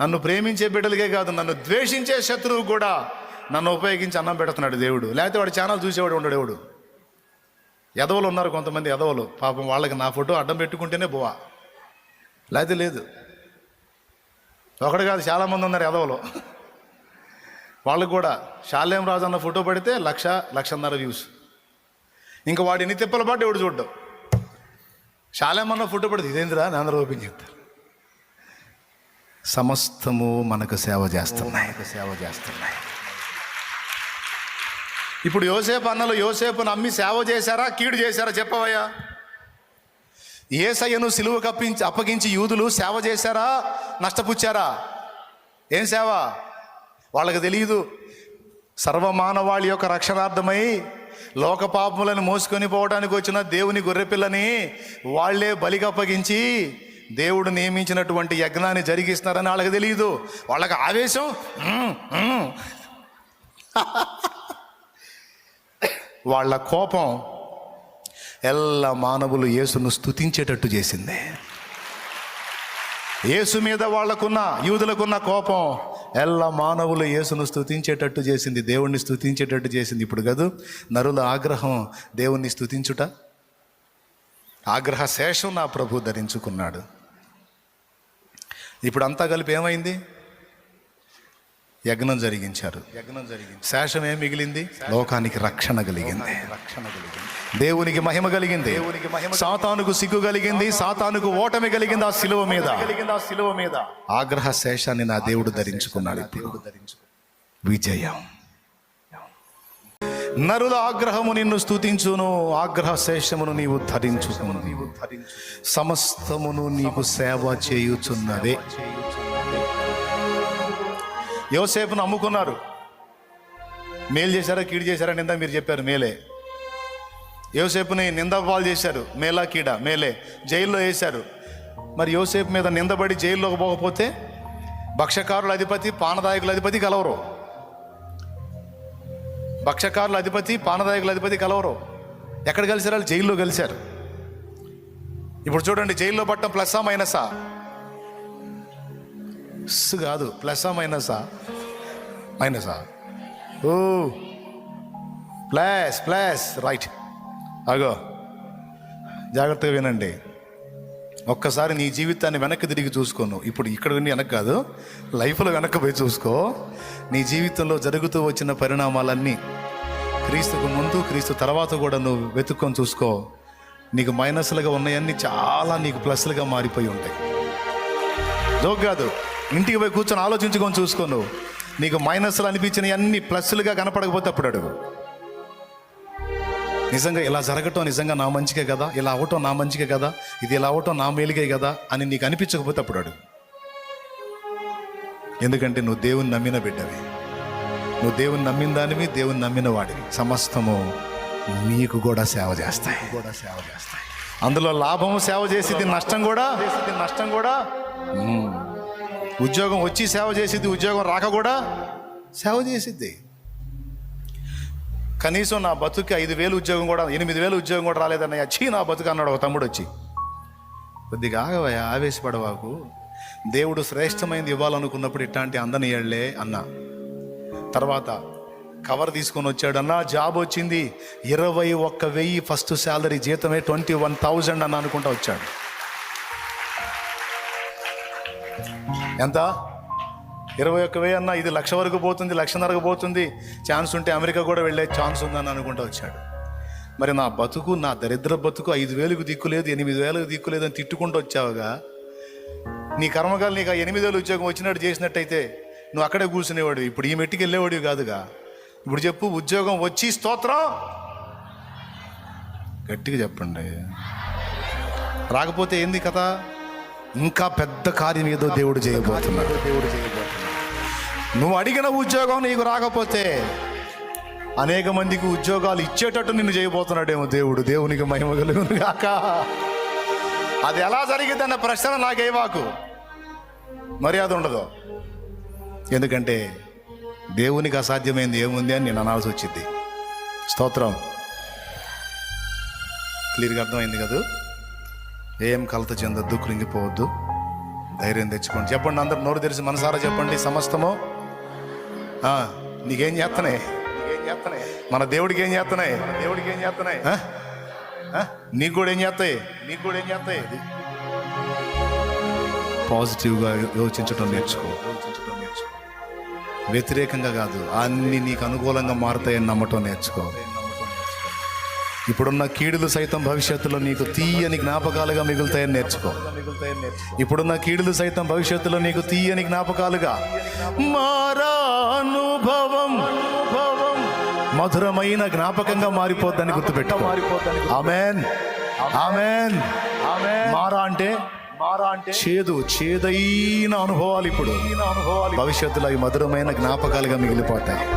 నన్ను ప్రేమించే బిడ్డలకే కాదు నన్ను ద్వేషించే శత్రువు కూడా నన్ను ఉపయోగించి అన్నం పెడుతున్నాడు దేవుడు. లేకపోతే వాడు ఛానల్ చూసేవాడు ఉండడు దేవుడు. ఎదవలు ఉన్నారు కొంతమంది ఎదవలు పాపం వాళ్ళకి నా ఫోటో అడ్డం పెట్టుకుంటేనే బువా. లేకపోతే లేదు. ఒకడు కాదు చాలామంది ఉన్నారు ఎదవలు వాళ్ళకు కూడా శాలేం రాజు అన్న ఫోటో పడితే లక్ష లక్షన్నర వ్యూస్ ఇంకా వాడు ఎన్ని తిప్పల పాటు ఎవడు చూడ్డం? శాలేం అన్న ఫోటో పడితే ఇదేంద్రా? అని అందరూ ఓపెన్ చెప్తారు. సమస్తము మనకు సేవ చేస్తున్నాయి. సేవ చేస్తున్నాయి. ఇప్పుడు యోసేపు అన్నలు యోసేపు నమ్మి సేవ చేశారా కీడు చేశారా చెప్పవయ్యా? ఏసయ్యను సిలువ కప్పించి అప్పగించి యూదులు సేవ చేశారా నష్టపుచ్చారా? ఏం సేవ? వాళ్ళకి తెలియదు సర్వమానవాళి యొక్క రక్షణార్థమై లోక పాపములను మోసుకొని పోవడానికి వచ్చిన దేవుని గొర్రెపిల్లని వాళ్ళే బలికి అప్పగించి దేవుడు నియమించినటువంటి యజ్ఞాన్ని జరిగిస్తున్నారని వాళ్ళకి తెలియదు వాళ్ళకి ఆవేశం? వాళ్ళ కోపం ఎల్ల మానవులు యేసును స్థుతించేటట్టు చేసింది. యేసు మీద వాళ్ళకున్న యూదులకున్న కోపం ఎల్ల మానవులు యేసును స్తుతించేటట్టు చేసింది దేవుణ్ణి స్థుతించేటట్టు చేసింది. ఇప్పుడు కాదు నరుల ఆగ్రహం దేవుణ్ణి స్థుతించుట ఆగ్రహ శేషం నా ప్రభు ధరించుకున్నాడు. ఇప్పుడు అంతా కలిపి ఏమైంది? యజ్ఞం జరిగించారు. యజ్ఞం జరిగింది శేషం ఏం మిగిలింది. లోకానికి రక్షణ కలిగింది. రక్షణ కలిగింది దేవునికి మహిమ కలిగింది. దేవునికి మహిమ సాతానుకు సిగ్గు కలిగింది. సాతానుకు ఓటమి కలిగింది ఆ శిలువ మీద. కలిగింది ఆ శిలువ మీద ఆగ్రహ శేషాన్ని నా దేవుడు ధరించుకున్నాడు దేవుడు ధరించు విజయం. నరుల ఆగ్రహము నిన్ను స్తుతించును ఆగ్రహ శేషమును నీవు నీవు ధరించు సమస్తమును నీకు సేవ చేయుచున్నదే. యోసేపును అమ్ముకున్నారు మేలు చేశారా కీడు చేశారా నింద మీరు చెప్పారు మేలే. యోసేపుని నింద పాలు చేశారు మేలా కీడ మేలే. జైల్లో వేశారు. మరి యోసేపు మీద నిందబడి జైల్లోకి పోకపోతే భక్ష్యకారుల అధిపతి పానదాయకుల అధిపతి కలవరు. భక్షకారుల అధిపతి పానదాయకుల అధిపతి కలవరు. ఎక్కడ కలిసారు వాళ్ళు? జైల్లో కలిశారు. ఇప్పుడు చూడండి జైల్లో పట్టడం ప్లస్సా మైనసా స్ కాదు ప్లస్సా మైనసా మైనసా ఓ. Plus plus right. అగో. జాగ్రత్తగా వినండి. ఒక్కసారి నీ జీవితాన్ని వెనక్కి తిరిగి చూసుకోను. ఇప్పుడు ఇక్కడ ఉండి వెనక్కి కాదు లైఫ్లో వెనక్కి పోయి చూసుకో. నీ జీవితంలో జరుగుతూ వచ్చిన పరిణామాలన్నీ క్రీస్తుకు ముందు క్రీస్తు తర్వాత కూడా నువ్వు వెతుక్కొని చూసుకో. నీకు మైనస్లుగా ఉన్నాయన్నీ చాలా నీకు ప్లస్లుగా మారిపోయి ఉంటాయి. జోక్ కాదు ఇంటికి పోయి కూర్చొని ఆలోచించుకొని చూసుకో నువ్వు. నీకు మైనస్లు అనిపించినవి అన్ని ప్లస్లుగా కనపడకపోతే అప్పుడు అడుగు. నిజంగా ఇలా జరగటం నిజంగా నా మంచికే కదా? ఇలా అవటం నా మంచికే కదా? ఇది ఇలా అవటం నా మేలుకే కదా? అని నీకు అనిపించకపోతే అప్పుడు అడుగు. ఎందుకంటే నువ్వు దేవుని నమ్మిన బిడ్డవి. నువ్వు దేవుని నమ్మిన దానివి దేవుని నమ్మిన వాడివి. సమస్తము నీకు కూడా సేవ చేస్తాయి. కూడా సేవ చేస్తాయి. అందులో లాభము సేవ చేసేది నష్టం కూడా నష్టం కూడా. ఉద్యోగం వచ్చి సేవ చేసేది ఉద్యోగం రాక కూడా సేవ చేసిద్ది. కనీసం నా బతుకి ఐదు వేలు ఉద్యోగం కూడా ఎనిమిది వేలు ఉద్యోగం కూడా రాలేదన్నయ్య. చీ నా బతుకు అన్నాడు ఒక తమ్ముడు వచ్చి. కొద్దిగా ఆగవయ్యా ఆవేశపడవాకు. దేవుడు శ్రేష్టమైనది ఇవ్వాలనుకున్నప్పుడు ఇట్లాంటి అందనియాళ్ళే అన్న. తర్వాత కవర్ తీసుకొని వచ్చాడు అన్న జాబ్ వచ్చింది. ఇరవై ఒక్క వెయ్యి ఫస్ట్ శాలరీ జీతమే ట్వంటీ వన్ థౌజండ్ అన్న అనుకుంటా వచ్చాడు. ఎంత? ఇరవై ఒక్క వెయ్యి అన్న ఇది లక్ష వరకు పోతుంది లక్షన్నరకు పోతుంది. ఛాన్స్ ఉంటే అమెరికా కూడా వెళ్ళే ఛాన్స్ ఉందని అనుకుంటూ వచ్చాడు. మరి నా బతుకు నా దరిద్ర బతుకు ఐదు వేలకు దిక్కులేదు ఎనిమిది వేలకు దిక్కులేదు అని తిట్టుకుంటూ వచ్చావుగా. నీ కర్మకాలు నీకు ఆ ఎనిమిది వేలు ఉద్యోగం వచ్చినట్టు చేసినట్టయితే నువ్వు అక్కడే కూర్చునేవాడు ఇప్పుడు ఈ మెట్టుకు వెళ్ళేవాడివి కాదుగా. ఇప్పుడు చెప్పు ఉద్యోగం వచ్చి స్తోత్రం. గట్టిగా చెప్పండి. రాకపోతే ఏంది కథ? ఇంకా పెద్ద కార్యం ఏదో దేవుడు చేయబోతున్నాడు దేవుడు చేయబోతున్నాడు నువ్వు అడిగిన ఉద్యోగం నీకు రాకపోతే అనేక మందికి ఉద్యోగాలు ఇచ్చేటట్టు నిన్ను చేయబోతున్నాడేమో దేవుడు. దేవునికి మహిమ కలుగును కాక అది ఎలా జరిగిందన్న ప్రశ్న నాకేవాకు మర్యాద ఉండదు. ఎందుకంటే దేవునికి అసాధ్యమైంది ఏముంది అని నేను అనాల్సి వచ్చింది. స్తోత్రం. క్లియర్గా అర్థమైంది కదా? ఏం కలత చెందొద్దు కృంగిపోవద్దు. ధైర్యం తెచ్చుకోండి. చెప్పండి అందరు నోరు తెరిచి మనసారా చెప్పండి సమస్తము? నీకేం చేస్తున్నాయి నీకేం చేస్తున్నాయి? మన దేవుడికి ఏం చేస్తున్నాయి? మన దేవుడికి ఏం చేస్తున్నాయి నీకు కూడా ఏం చేస్తాయి? నీకు కూడా ఏం చేస్తాయి? పాజిటివ్గా నేర్చుకో యోచించడం నేర్చుకో. వ్యతిరేకంగా కాదు అన్ని నీకు అనుకూలంగా మారుతాయని నమ్మటం నేర్చుకో. ఇప్పుడున్న కీడులు సైతం భవిష్యత్తులో నీకు తీయని జ్ఞాపకాలుగా మిగులుతాయని నేర్చుకో. ఇప్పుడున్న కీడులు సైతం భవిష్యత్తులో నీకు తీయని జ్ఞాపకాలుగా మారానుభవం. మధురమైన జ్ఞాపకంగా మారిపోద్దని గుర్తుపెట్టుకో. ఆమెన్. ఆమెన్. మారా అంటే మారా అంటే చేదు చేదైన అనుభవాలు ఇప్పుడు. అనుభవాలు భవిష్యత్తులో అవి మధురమైన జ్ఞాపకాలుగా మిగిలిపోతాయి.